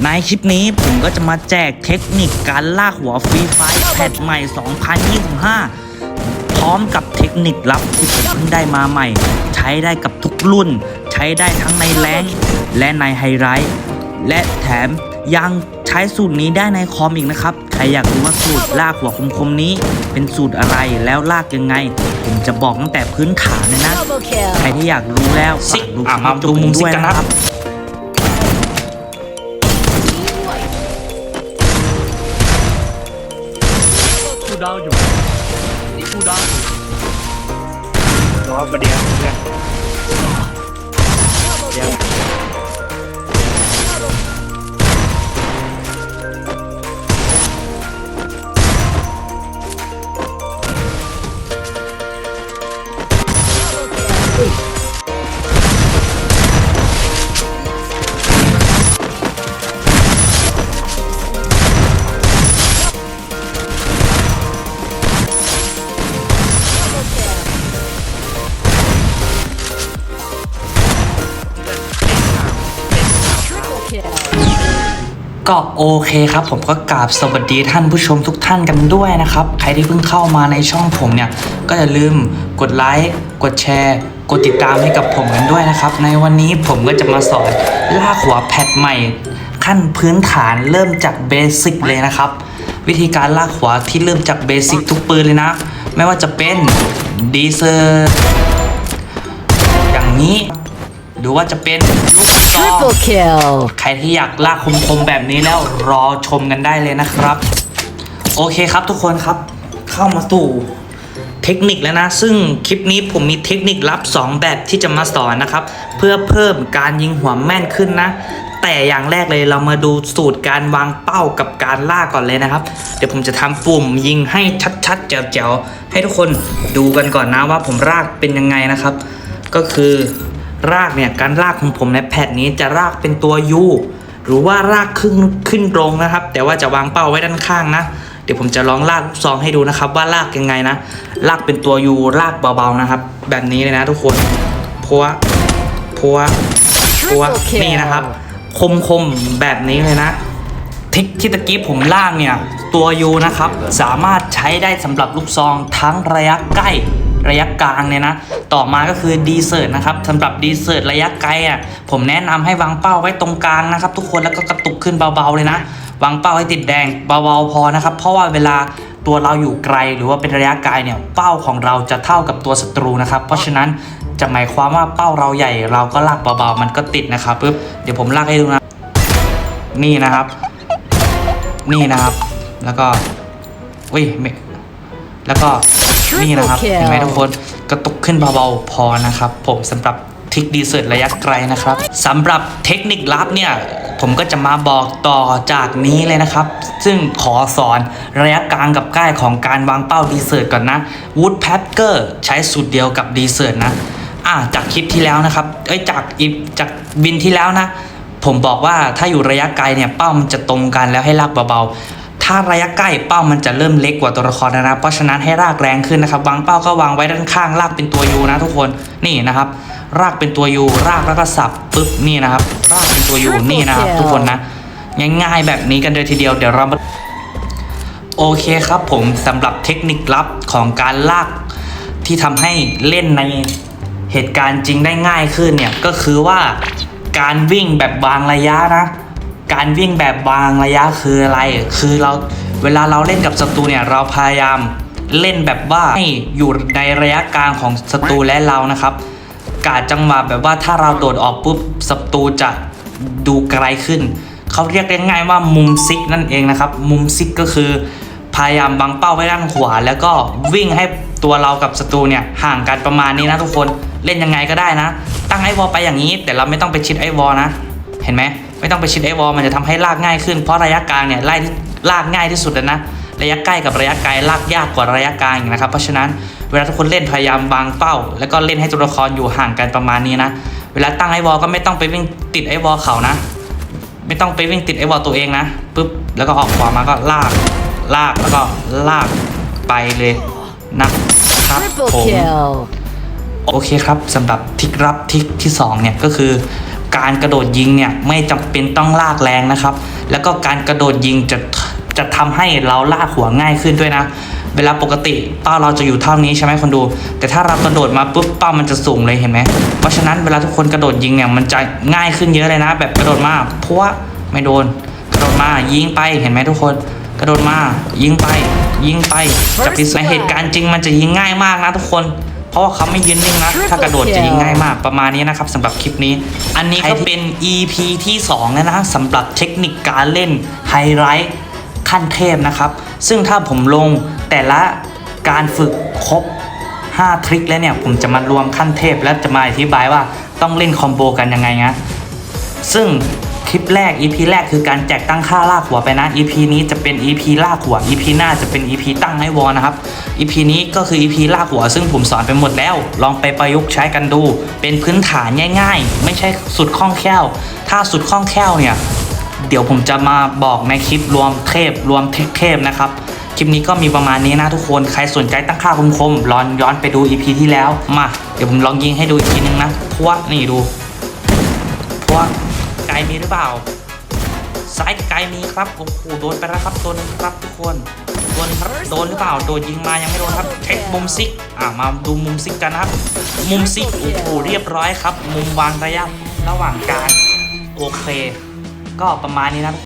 ในคลิปนี้ผมก็จะมาแจกเทคนิคการลากหัวฟรีไฟแพทใหม่ 2025 พร้อมกับเทคนิคลับที่ผมเพิ่งได้มาใหม่ ใช้ได้กับทุกรุ่น ใช้ได้ทั้งในแรงค์และในไฮไลท์และแถมยังใช้สูตรนี้ได้ในคอมอีกนะครับ ใครอยากรู้ว่าสูตรลากหัวคมๆนี้ เป็นสูตรอะไรแล้วลากยังไง ผมจะบอกตั้งแต่พื้นฐานเลยนะ Double kill. ใครที่อยากรู้แล้วซิกฝากดูอะคลิปมาดูมุมซิกกันนะครับ ดาวอยู่รอประเดี๋ยวก่อนเดี๋ยว ก็โอเคครับ ผมก็กราบสวัสดีท่านผู้ชมทุกท่านกันด้วยนะครับ ใครที่เพิ่งเข้ามาในช่องผมเนี่ย ก็อย่าลืมกดไลค์ กดแชร์ กดติดตามให้กับผมกันด้วยนะครับ ในวันนี้ผมก็จะมาสอนลากหัวแพทใหม่ ขั้นพื้นฐานเริ่มจากเบสิกเลยนะครับ วิธีการลากหัวที่เริ่มจากเบสิกทุกปืนเลยนะ ไม่ว่าจะเป็นดีเซอร์อย่างนี้ หรือว่าจะเป็นลูกซอง Triple kill. ใครที่อยากลากคมๆแบบนี้แล้วรอชมกันได้เลยนะครับ โอเคครับทุกคนครับ เข้ามาสู่เทคนิคแล้วนะ ซึ่งคลิปนี้ผมมีเทคนิคลับ 2 แบบที่จะมาสอนนะครับ เพื่อเพิ่มการยิงหัวแม่นขึ้นนะ แต่อย่างแรกเลยเรามาดูสูตรการวางเป้ากับการล่ากก่อนเลยนะครับ เดี๋ยวผมจะทำปุ่มยิงให้ชัดๆแจ๋วๆให้ทุกคนดูกันก่อนนะว่าผมรากเป็นยังไงนะครับ ก็คือ รากเนี่ยการรากของผมในแพทนี้จะรากเป็นตัว U หรือว่ารากขึ้นขึ้นตรงนะครับ แต่ว่าจะวางเป้าไว้ด้านข้างนะเดี๋ยวผมจะลองลากลูกซองให้ดูนะครับ ว่าลากยังไงนะลากเป็นตัว U ลากเบาๆนะครับ แบบนี้เลยนะทุกคนพัวพัวพัวนี่นะครับ คมๆแบบนี้เลยนะทิกที่ตะกี้ผมลางเนี่ยตัวยูนะครับ สามารถใช้ได้สำหรับลูกซองทั้งระยะใกล้ ระยะกลางเนี่ยนะ ต่อมาก็คือดีเซอร์นะครับสำหรับดีเซอร์ระยะไกลอะผมแนะนำให้วางเป้าไว้ตรงกลางนะครับ ทุกคนแล้วก็กระตุกขึ้นเบาๆเลยนะวางเป้าให้ติดแดงเบาๆพอนะครับ เพราะว่าเวลาตัวเราอยู่ไกลหรือว่าเป็นระยะไกลเนี่ยเป้าของเราจะเท่ากับตัวศัตรูนะครับ เพราะฉะนั้นจะหมายความว่าเป้าเราใหญ่เราก็ลากเบาๆมันก็ติดนะครับปึ๊บเดี๋ยวผมลากให้ดูนะนี่นะครับ นี่นะครับ แล้วก็อุ้ยแล้วก็ นี่นะครับ Triple kill เห็นไหมทุกคนกระตุกขึ้นเบาๆพอนะครับ ผมสำหรับทริกดีเซิร์ตระยะไกลนะครับสำหรับเทคนิคลับเนี่ยผมก็จะมาบอกต่อจากนี้เลยนะครับ ซึ่งขอสอนระยะกลางกับใกล้ของการวางเป้าดีเซิร์ตก่อนนะ Wood p a c k e r ใช้สูตรเดียวกับดีเซิร์ตนะอะจากคลิปที่แล้วนะครับเอ้ยจากอีจากบินที่แล้วนะ ผมบอกว่าถ้าอยู่ระยะไกลเนี่ยเป้ามันจะตรงกันแล้วให้ลากเบาๆ ถ้าระยะใกล้เป้ามันจะเริ่มเล็กกว่าตัวละครนะนะเพราะฉะนั้นให้รากแรงขึ้นนะครับวางเป้าก็วางไว้ด้านข้างลากเป็นตัวยูนะทุกคนนี่นะครับ รากเป็นตัวยูรากแล้วก็สับปึ๊บนี่นะครับ รากเป็นตัวยูนี่นะครับ ทุกคนนะง่ายๆแบบนี้กันเลยทีเดียวเดี๋ยวเรามาโอเคครับผมสำหรับเทคนิคลับของการลากที่ทำให้เล่นในเหตุการณ์จริงได้ง่ายขึ้นเนี่ยก็คือว่าการวิ่งแบบวางระยะนะ การวิ่งแบบวางระยะคืออะไร คือเราเวลาเราเล่นกับศัตรูเนี่ยเราพยายามเล่นแบบว่าให้อยู่ในระยะกลางของศัตรูและเรานะครับกาดจังหวะแบบว่าถ้าเราโดดออกปุ๊บศัตรูจะดูไกลขึ้น เขาเรียกง่ายว่ามุมซิกนั่นเองนะครับ มุมซิกก็คือ พยายามบังเป้าไว้ด้านขวา แล้วก็วิ่งให้ตัวเรากับศัตรูเนี่ยห่างกันประมาณนี้นะทุกคนเล่นยังไงก็ได้นะ ตั้งไอวอลไปอย่างนี้ แต่เราไม่ต้องไปชิดไอวอลนะ เห็นไหม ไม่ต้องไปชิดไอวอลมันจะทำให้ลากง่ายขึ้นเพราะระยะกลางเนี่ยไล่ที่ลากง่ายที่สุดแล้วนะระยะใกล้กับระยะไกลลากยากกว่าระยะกลางอีกนะครับ เพราะฉะนั้นเวลาทุกคนเล่นพยายามวางเป้า แล้วก็เล่นให้ตัวละครอยู่ห่างกันประมาณนี้นะเวลาตั้งไอวอลก็ไม่ต้องไปวิ่งติดไอวอลเขานะ ไม่ต้องไปวิ่งติดไอวอลตัวเองนะปุ๊บแล้วก็ออกขวามาก็ลากลากแล้วก็ลากไปเลยนะครับ Triple ผม kill. โอเคครับสำหรับทริกรับทริกที่2เนี่ยก็คือ การกระโดดยิงเนี่ยไม่จำเป็นต้องลากแรงนะครับ แล้วก็การกระโดดยิงจะจะทำให้เราลากหัวง่ายขึ้นด้วยนะ เวลาปกติเป้าเราจะอยู่เท่านี้ใช่ไหมคนดู แต่ถ้าเรากระโดดมาปุ๊บเป้ามันจะสูงเลยเห็นไหมเพราะฉะนั้นเวลาทุกคนกระโดดยิงเนี่ยมันจะง่ายขึ้นเยอะเลยนะ แบบกระโดดมาเพราะว่าไม่โดน กระโดดมายิงไปเห็นไหมทุกคนกระโดดมายิงไป ยิงไปจะพิสูจน์ในเหตุการณ์จริงมันจะยิงง่ายมากนะทุกคน เพราะว่าเขาไม่ยืนนิ่งนะ ถ้ากระโดดจะยิงง่ายมากประมาณนี้นะครับสำหรับคลิปนี้ อันนี้ก็เป็น EP ที่2แล้วนะสำหรับเทคนิคการเล่นไฮไลท์ขั้นเทพนะครับ ซึ่งถ้าผมลงแต่ละการฝึกครบ 5 ทริคแล้วเนี่ยผมจะมารวมขั้นเทพและจะมาอธิบายว่าต้องเล่นคอมโบกันยังไงนะซึ่ง คลิปแรก EP แรกคือการแจกตั้งค่าลากหัวไปนะ EP นี้จะเป็น EP ลากหัว EP หน้าจะเป็น EP ตั้งให้วอนะครับ EP นี้ก็คือ EP ลากหัว ซึ่งผมสอนไปหมดแล้ว ลองไปประยุกต์ใช้กันดู เป็นพื้นฐานง่าย ๆ ไม่ใช่สุดคล่องแคล่ว ถ้าสุดคล่องแคล่วเนี่ย เดี๋ยวผมจะมาบอกในคลิปรวมเทพรวมเทพนะครับคลิปนี้ก็มีประมาณนี้นะทุกคน ใครสนใจตั้งค่าคมๆลองย้อนไปดู EP ที่แล้ว มา เดี๋ยวผมลองยิงให้ดูอีกทีนึงนะเพราะว่านี่ดูเพราะว่าไก ลมีหรือเปล่าซ้ายไกลมีครับโอ้โหโดนไปแล้วครับตัวนึงครับทุกคนโดนครับโดนหรือเปล่าโดนยิงมายังไม่โดนครับเช็คมุมซิกอ่ามาดูมุมซิกกันนะครับ มุมซิกโอ้โหเรียบร้อยครับ มุมวางระยะระหว่างการโอเค ก็ประมาณนี้นะ